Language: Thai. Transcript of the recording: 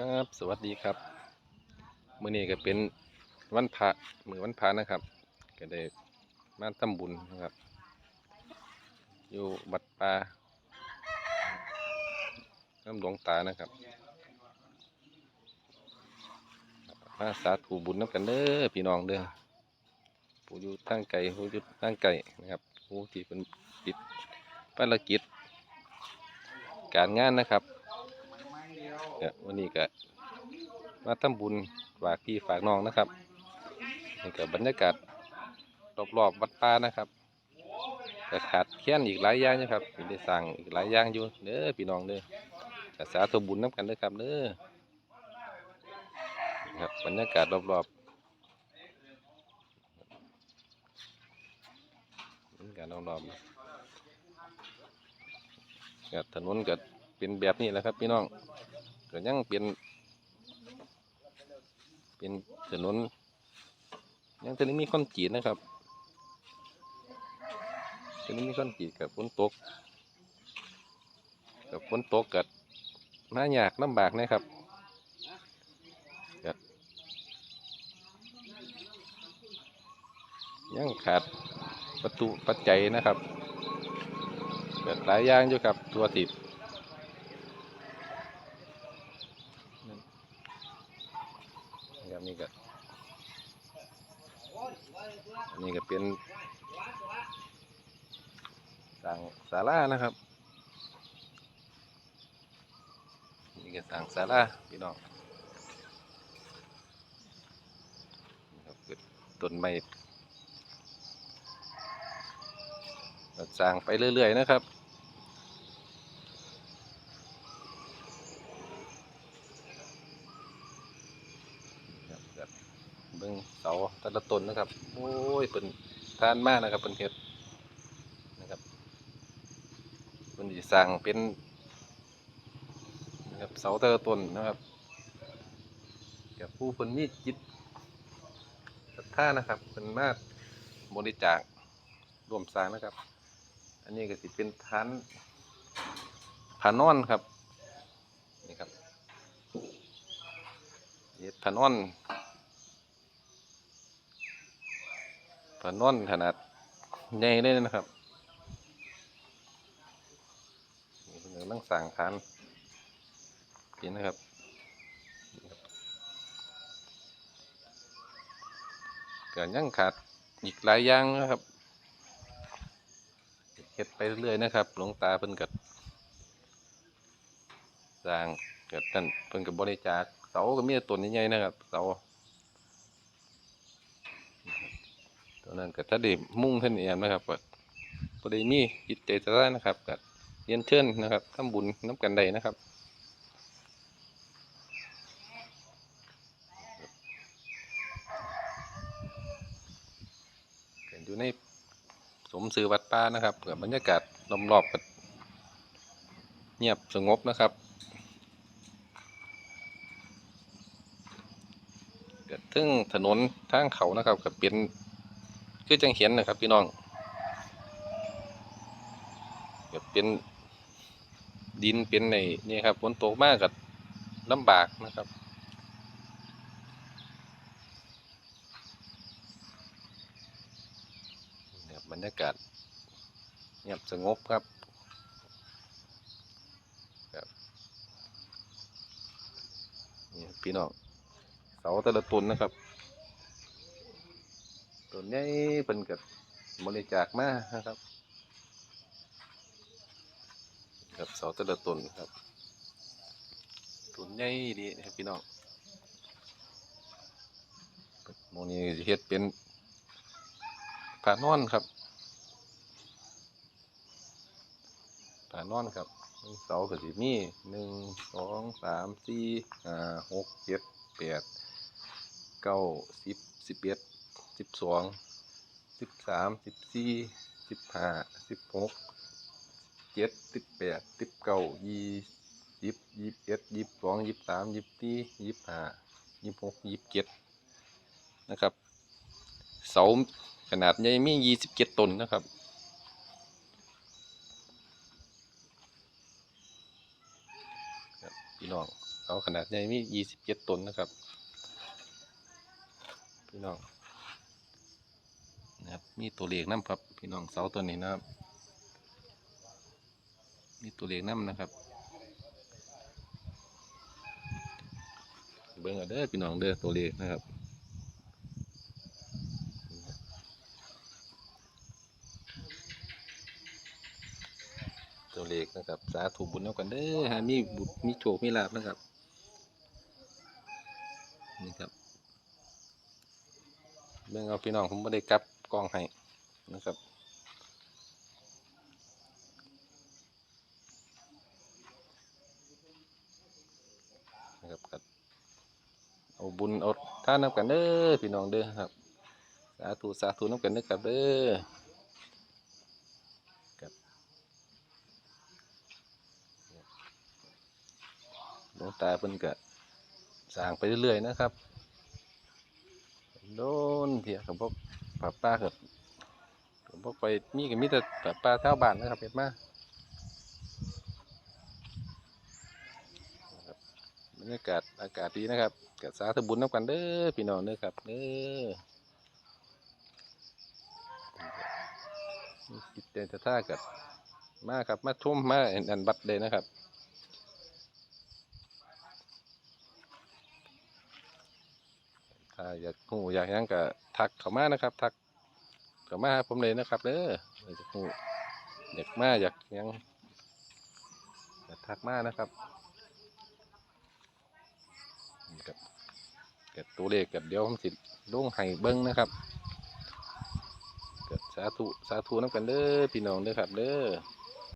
ครับสวัสดีครับมื้อนี้ก็เป็นวันพระมือวันพระนะครับ ก็ได้มาทำบุญนะครับ อยู่วัดป่าน้ำหลวงตานะครับมาสาธุบุญน้ำกันเด้อพี่น้องเด้อผู้อยู่ทางไกลผู้อยู่ทางไกลนะครับผู้ที่เป็นติดภารกิจการงานนะครับ ก็วันนี้ก็มาทำบุญฝากพี่ฝากน้องนะครับนี่ก็บรรยากาศรอบๆวัดป่านะครับก็ขาดแคลนอีกหลายอย่างนะครับมีได้สั่งอีกหลายอย่างอยู่เด้อพี่น้องเด้อก็สาธุบุญน้ำกันเด้อครับเด้อครับบรรยากาศรอบๆบรรยากาศรอบๆก็ถนนก็เป็นแบบนี้แหละครับพี่น้อง ก็ยังเป็น เป็นถนนยังตอนนี้มีคอนกรีตนะครับตอนนี้มีคอนกรีตกับฝนตกกับฝนตกกับมายากลำบากนะครับก็ยังขาดประตูปัจจัยนะครับเกิดหลายอย่างอยู่ครับตัวติด นี่ก็อันนี่ก็เป็นสั่งศาลานะครับ นี่ก็สั่งศาลาพี่น้องนะครับเกิดต้นไม้สร้างไปเรื่อย ๆ นะครับครับเบิ่งเสาแต่ละต้นนะครับ โอ้ยเป็นทานมากนะครับเป็นเห็ดนะครับเป็นสีสร้างเป็นนะครับเสาแต่ละต้นนะครับกับผู้คนมีจิตศรัทธานะครับเป็นมากบริจาครวมสร้างนะครับ อันนี้ก็สิเป็นทานผานอนครับนี่ครับเฮ็ดผานอน ผานอนขนาดใหญ่เลยนะครับนี่เป็นกำลังสั่งทานกินนะครับนี่ครับก็ยังขาดอีกหลายอย่างนะครับเฮ็ดไปเรื่อยๆนะครับ หลวงตาเพิ่นกัดสร้างเกิดนั่นเพิ่นกับบริจาคเสาก็มีต่ต้นใหญ่ๆนะครับเสา ตอนนั้นก็ถ้าได้มุ่งท่านเองนะครับก็พอด้มีจิตใจจะได้นะครับก็เรียนเชิญนะครับทำบุญน้ำกันใดนะครับก็อยู่ในสมสื่อวัดป่านะครับกับบรรยากาศรอบๆก็เงียบสงบนะครับเกิดทึ่งถนนทางเขานะครับก็เป็น คือจังเห็นนะครับ พี่น้องก็เป็นดินเป็นในนี่ครับฝนตกมากกับลำบากนะครับเนี่ยบรรยากาศเงียบสงบครับครับนี่พี่น้องเสาแต่ละต้นนะครับ ต้นใหญ่เป็นกับบริจาคมานะครับ กับเสาแต่ละต้นครับต้นใหญ่ดีนะครับพี่น้องโมนี้เฮ็ดเป็นผานอนครับผานอนครับเสาก็สิมีหนึ่งสองสามสี่ห้าหกเจ็ดแปดเก้าสิบสิบเอ็ด สิบสองสิบสามสิบสี่สิบห้าสิบหกเจ็ดสิบแปดสิบเก้ายี่สิบยี่สิบเอ็ดยี่สิบสองยี่สิบสามยี่สิบสี่ยี่สิบห้ายี่สิบหกยี่สิบเจ็ดนะครับ เสาขนาดใหญ่มียี่สิบเจ็ดตนนะครับพี่น้องเสาขนาดใหญ่มียี่สิบเจ็ดตนนะครับ พี่น้อง นะครับ มีตัวเลขน้ำครับ พี่น้องเสาตัวนี้นะครับ มีตัวเลขน้ำนะครับ เบิ่งเอาเด้อพี่น้องเด้อตัวเลขนะครับตัวเลขนะครับ สาธุบุญเอากันเด้อฮะมีบุญมีโชคมีลาบนะครับ นี่ครับเบิ่งเอาพี่น้องผมไม่ได้กลับ กล้องให้นะครับนะครับครับเอาบุญเอาท่านนำกันเด้อพี่น้องเด้อครับสาธุสาธุนำกันเด้อครับเด้อหลวงตาเพิ่นก็สร้างไปเรื่อยๆนะครับโดนเถียกับพวก ป่าป้ากับกับพวกไปมีก็มีแต่ป่าป้าแถวบ้านนะครับเห็นมานะครับรรยากาศอากาศดีนะครับกับสาธุบุญน้ำกันเด้อพี่น้องเด้อครับเด้อมีจิตใจท่ากับมาครับมาชมมาอันบัดเลยนะครับ ถ้าอยากหูอยากยังก็ทักเขามานะครับ ทักเขามาหาผมเลยนะครับเด้ออยากหูอยากมาอยากยังก็ทักมานะครับนี่ครับเกิดตัวเลขกับเดี๋ยวผมสิลงให้เบิ้งนะครับเกิดสาธุสาธุน้ำกันเด้อพี่น้องเด้อครับเด้อ